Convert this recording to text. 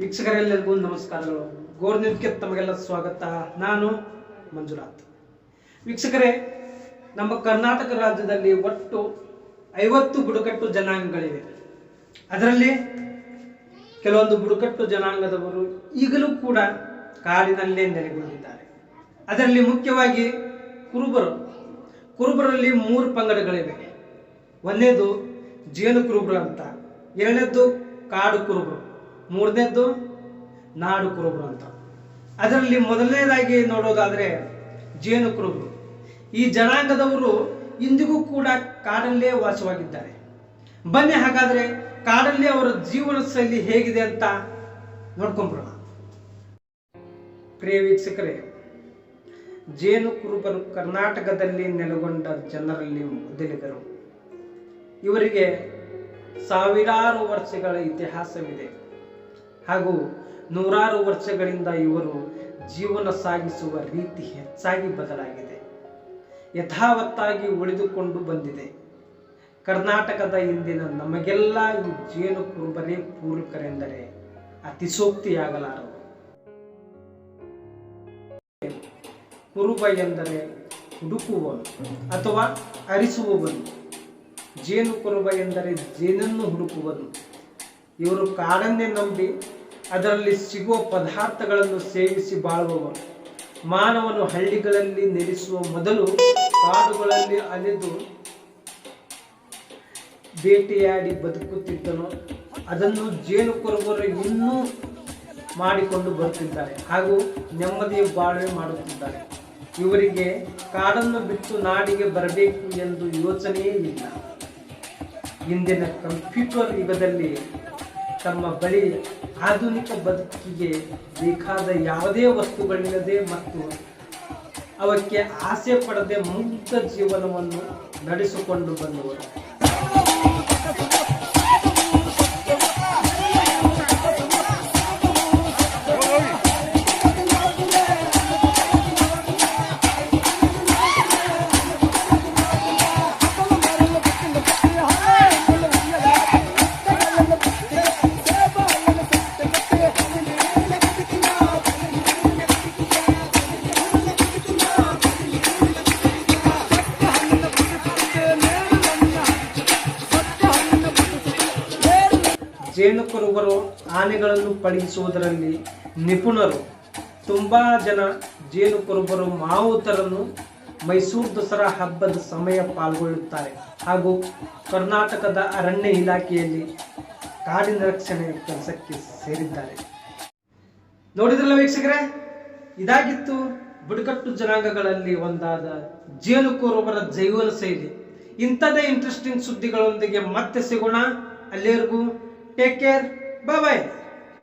ವೀಕ್ಷಕರೆಲ್ಲರಿಗೂ ನಮಸ್ಕಾರಗಳು. ಗೋರ್ ನ್ಯೂಸ್ಗೆ ತಮಗೆಲ್ಲ ಸ್ವಾಗತ. ನಾನು ಮಂಜುನಾಥ್. ವೀಕ್ಷಕರೇ, ನಮ್ಮ ಕರ್ನಾಟಕ ರಾಜ್ಯದಲ್ಲಿ ಒಟ್ಟು ಐವತ್ತು ಬುಡಕಟ್ಟು ಜನಾಂಗಗಳಿವೆ. ಅದರಲ್ಲಿ ಕೆಲವೊಂದು ಬುಡಕಟ್ಟು ಜನಾಂಗದವರು ಈಗಲೂ ಕೂಡ ಕಾಡಿನಲ್ಲೇ ನೆಲೆಗೊಂಡಿದ್ದಾರೆ. ಅದರಲ್ಲಿ ಮುಖ್ಯವಾಗಿ ಕುರುಬರು. ಕುರುಬರಲ್ಲಿ ಮೂರು ಪಂಗಡಗಳಿವೆ. ಒಂದನೇದು ಜೇನು ಕುರುಬರು ಅಂತ ಎರಡನೇದ್ದು ಕಾಡು ಕುರುಬರು. ಮೂರನೇದ್ದು ನಾಡು ಕುರುಬರು ಅಂತ. ಅದರಲ್ಲಿ ಮೊದಲನೇದಾಗಿ ನೋಡೋದಾದ್ರೆ ಜೇನು ಕುರುಬರು. ಈ ಜನಾಂಗದವರು ಇಂದಿಗೂ ಕೂಡ ಕಾಡಲ್ಲೇ ವಾಸವಾಗಿದ್ದಾರೆ. ಬನ್ನಿ ಹಾಗಾದ್ರೆ ಕಾಡಲ್ಲಿ ಅವರ ಜೀವನ ಶೈಲಿ ಹೇಗಿದೆ ಅಂತ ನೋಡ್ಕೊಂಬರೋಣ. ಪ್ರಿಯ ವೀಕ್ಷಕರೇ, ಜೇನು ಕುರುಬರು ಕರ್ನಾಟಕದಲ್ಲಿ ನೆಲೆಗೊಂಡ ಜನರಲ್ಲಿ ಮೊದಲಿಗರು. ಇವರಿಗೆ ಸಾವಿರಾರು ವರ್ಷಗಳ ಇತಿಹಾಸವಿದೆ. ಹಾಗೂ ನೂರಾರು ವರ್ಷಗಳಿಂದ ಇವರು ಜೀವನ ಸಾಗಿಸುವ ರೀತಿ ಹೆಚ್ಚಾಗಿ ಬದಲಾಗಿದೆ. ಯಥಾವತ್ತಾಗಿ ಉಳಿದುಕೊಂಡು ಬಂದಿದೆ. ಕರ್ನಾಟಕದ ಇಂದಿನ ನಮಗೆಲ್ಲ ಈ ಜೇನು ಕುರುಬರೇ ಪೂರ್ವಕರೆಂದರೆ ಅತಿಶೋಕ್ತಿಯಾಗಲಾರದು ಕುರುಬ ಎಂದರೆ ಹುಡುಕುವನು ಅಥವಾ ಅರಿಸುವವನು. ಜೇನು ಕುರುಬ ಎಂದರೆ ಜೇನನ್ನು ಹುಡುಕುವನು. ಇವರು ಕಾಡನ್ನೇ ನಂಬಿ ಅದರಲ್ಲಿ ಸಿಗುವ ಪದಾರ್ಥಗಳನ್ನು ಸೇವಿಸಿ ಬಾಳುವವರು. ಮಾನವನು ಹಳ್ಳಿಗಳಲ್ಲಿ ನೆಲೆಸುವ ಮೊದಲು ಕಾಡುಗಳಲ್ಲಿ ಅಲೆದು ಬೇಟೆಯಾಡಿ ಬದುಕುತ್ತಿದ್ದನು. ಅದನ್ನು ಜೇನು ಕೊರಗರು ಇನ್ನೂ ಮಾಡಿಕೊಂಡು ಬರುತ್ತಿದ್ದಾರೆ. ಹಾಗೂ ನೆಮ್ಮದಿಯ ಬಾಳ್ವೆ ಮಾಡುತ್ತಿದ್ದಾರೆ. ಇವರಿಗೆ ಕಾಡನ್ನು ಬಿಟ್ಟು ನಾಡಿಗೆ ಬರಬೇಕು ಎಂದು ಯೋಚನೆಯೇ ಇಲ್ಲ. ಇಂದಿನ ಕಂಪ್ಯೂಟರ್ ಯುಗದಲ್ಲಿ ತಮ್ಮ ಬಳಿ ಆಧುನಿಕ ಬದುಕಿಗೆ ಬೇಕಾದ ಯಾವುದೇ ವಸ್ತುಗಳಿಲ್ಲದೆ ಮತ್ತು ಅವಕ್ಕೆ ಆಸೆ ಪಡದೆ ಮುಕ್ತ ಜೀವನವನ್ನು ನಡೆಸಿಕೊಂಡು ಬಂದವರು. ಜೇನು ಕುರುಬರು ಆನೆಗಳನ್ನು ಪಳಗಿಸುವುದರಲ್ಲಿ ನಿಪುಣರು. ತುಂಬಾ ಜನ ಜೇನು ಕುರುಬರು ಮಾವುತರನ್ನು ಮೈಸೂರು ದಸರಾ ಹಬ್ಬದ ಸಮಯ ಪಾಲ್ಗೊಳ್ಳುತ್ತಾರೆ. ಹಾಗೂ ಕರ್ನಾಟಕದ ಅರಣ್ಯ ಇಲಾಖೆಯಲ್ಲಿ ಕಾಡಿನ ರಕ್ಷಣೆ ಕೆಲಸಕ್ಕೆ ಸೇರಿದ್ದಾರೆ. ನೋಡಿದ್ರಲ್ಲ ವೀಕ್ಷಕರೇ? ಇದಾಗಿತ್ತು ಬುಡಕಟ್ಟು ಜನಾಂಗಗಳಲ್ಲಿ ಒಂದಾದ ಜೇನು ಕುರುಬರ ಜೀವನ ಶೈಲಿ ಇಂಥದೇ ಇಂಟ್ರೆಸ್ಟಿಂಗ್ ಸುದ್ದಿಗಳೊಂದಿಗೆ ಮತ್ತೆ ಸಿಗೋಣ. ಅಲ್ಲಿವರೆಗೂ टेक केयर बाय बाय